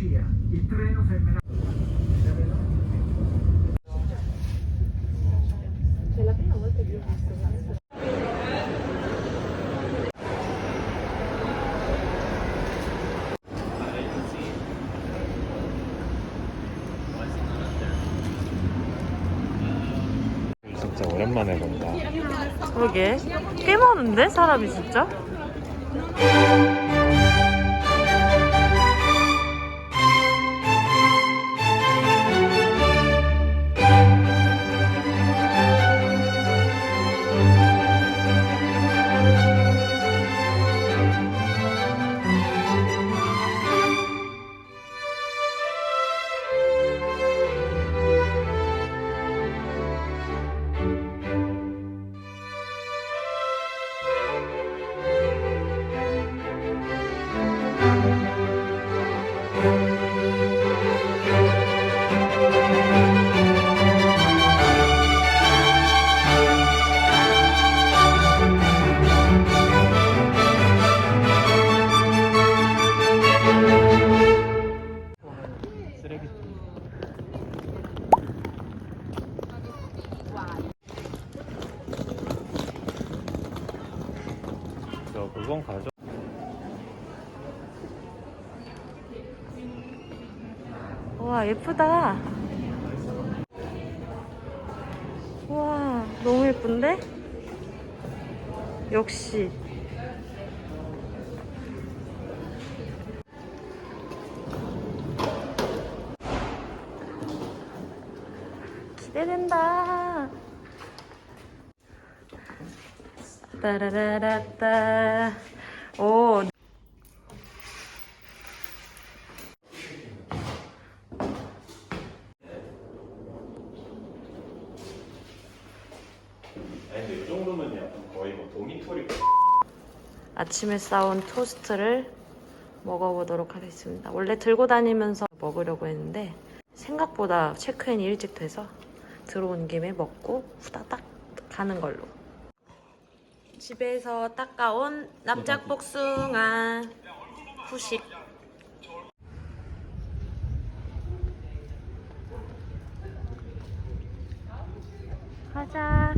Il treno fermerà. 진짜 오랜만에 본다. 그러게 꽤 많은데 사람이 진짜? 그건 가져. 와 예쁘다. 와 너무 예쁜데? 역시. 기대된다. 따라라라따. 오 아니 이 정도면 약간 거의 뭐 도미토리. 아침에 싸온 토스트를 먹어보도록 하겠습니다. 원래 들고 다니면서 먹으려고 했는데 생각보다 체크인이 일찍 돼서 들어온 김에 먹고 후다닥 가는 걸로. 집에서 닦아온 납작복숭아 후식. 가자.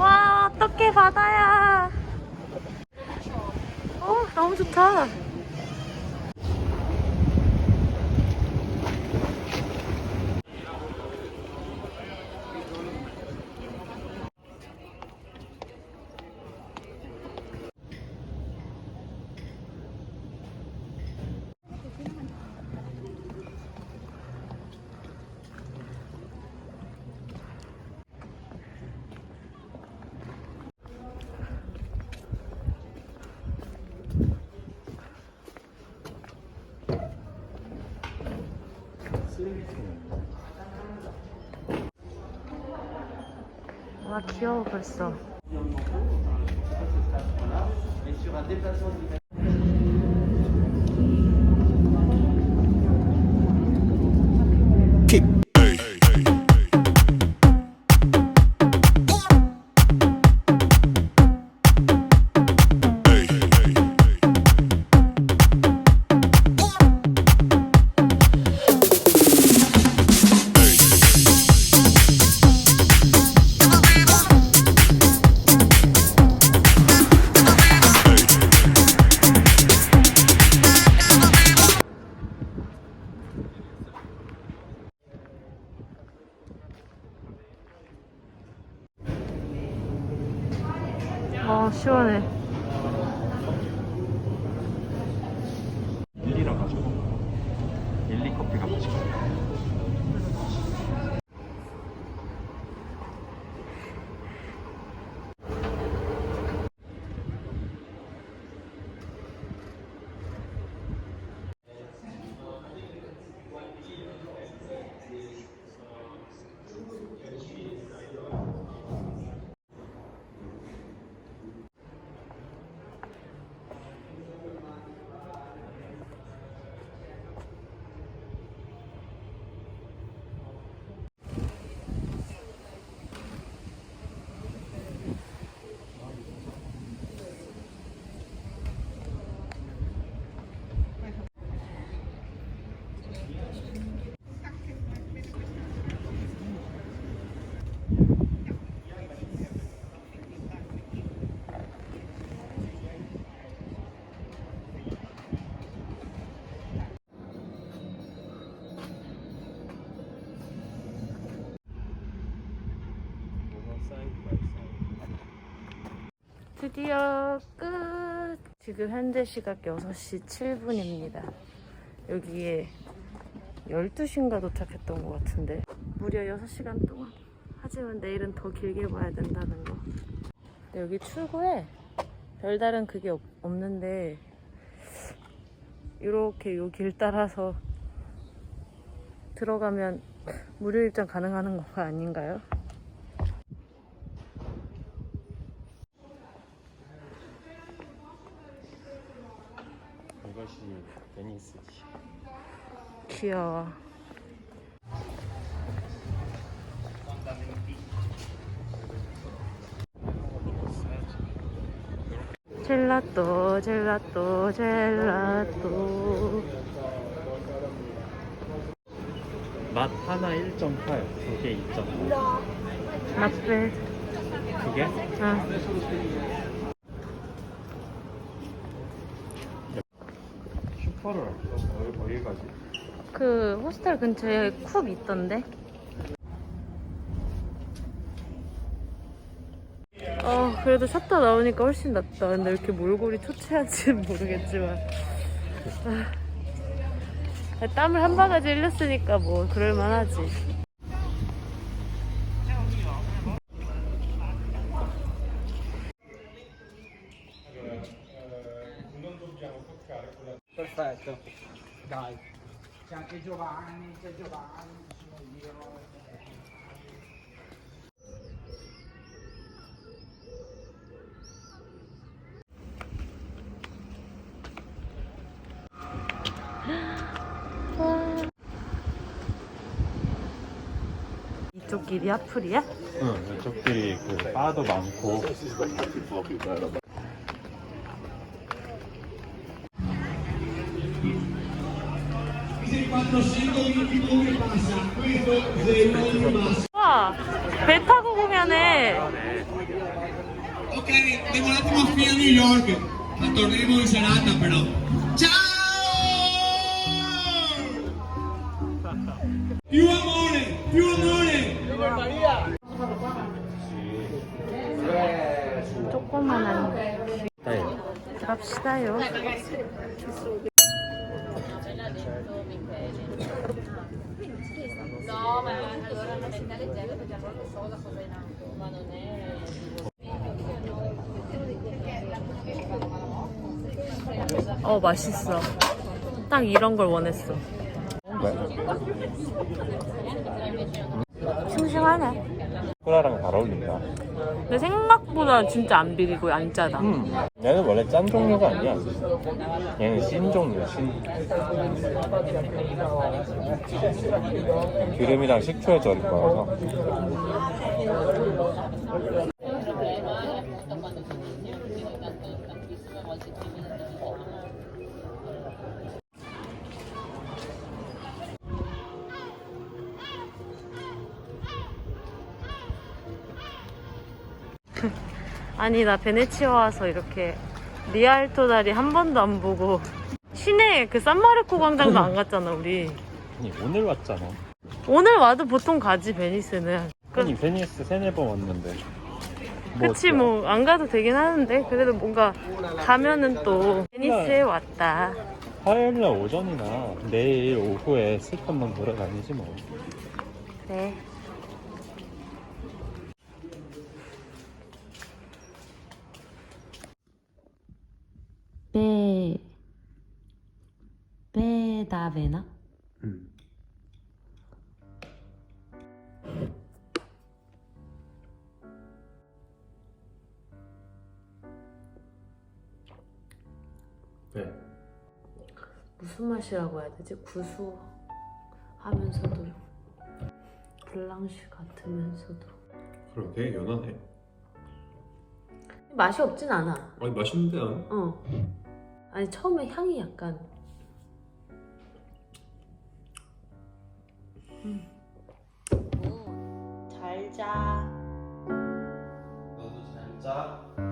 와, 어떡해, 바다야. 어, 너무 좋다. 와, 귀여워, 벌써. 어, 시원해. 드디어 끝! 지금 현재 시각 6시 7분입니다. 여기에 12시인가 도착했던 것 같은데 무려 6시간 동안 하지만 내일은 더 길게 봐야 된다는 거 여기 출구에 별다른 그게 없, 없는데 이렇게 요 길 따라서 들어가면 무료 입장 가능한 거 아닌가요? 이것이 베니스지. 귀여워. 젤라또, 젤라또, 젤라또. 맛 하나 1.8, 두 개 2.8. 맛배. 두 개? 응. 어디, 어디 가지? 그 호스텔 근처에 쿱 있던데. 어, 그래도 셔터 나오니까 훨씬 낫다. 근데 왜 이렇게 몰골이 초췌한지는 모르겠지만. 아, 땀을 한 바가지 흘렸으니까 뭐, 그럴만하지. Perfetto, dai. C'è anche Giovanni, c'è Giovanni. signor Dio. 이쪽 길이 앞플이야? 응, 이쪽들이 그 바도 많고. 와, 배 타고 공연해. Ok, devo un attimo qui a New York, ma torneremo in serata però. Ciao! Più amore, più amore! 조그만한 네. 갑시다요. 어 맛있어. 딱 이런 걸 원했어. 싱싱하네. 코라랑 잘 어울린다. 근데 생각보다 진짜 안 비리고 안 짜다. 음, 얘는 원래 짠 종류가 아니야. 얘는 신 종류야, 신. 기름이랑 식초에 절인 거라서. 아니 나 베네치아 와서 이렇게 리알토 다리 한 번도 안 보고 시내 그 산마르코 광장도 안 갔잖아 우리 아니, 오늘 왔잖아. 오늘 와도 보통 가지 베니스는 그, 아니, 베니스 세네 번 왔는데. 뭐 그치? 뭐 안 가도 되긴 하는데 그래도 뭔가 가면은 또 베니스에 왔다 화요일 날 오전이나 내일 오후에 슬한번 돌아다니지 뭐. 네 베... 베다베나? 응. 네. 무슨 맛이라고 해야 되지? 구수하면서도 블랑쉬 같으면서도 그러게 연하네. 맛이 없진 않아. 아니 맛있는데 난. 어. 아니 처음에 향이 약간 잘 자. 너도 잘 자.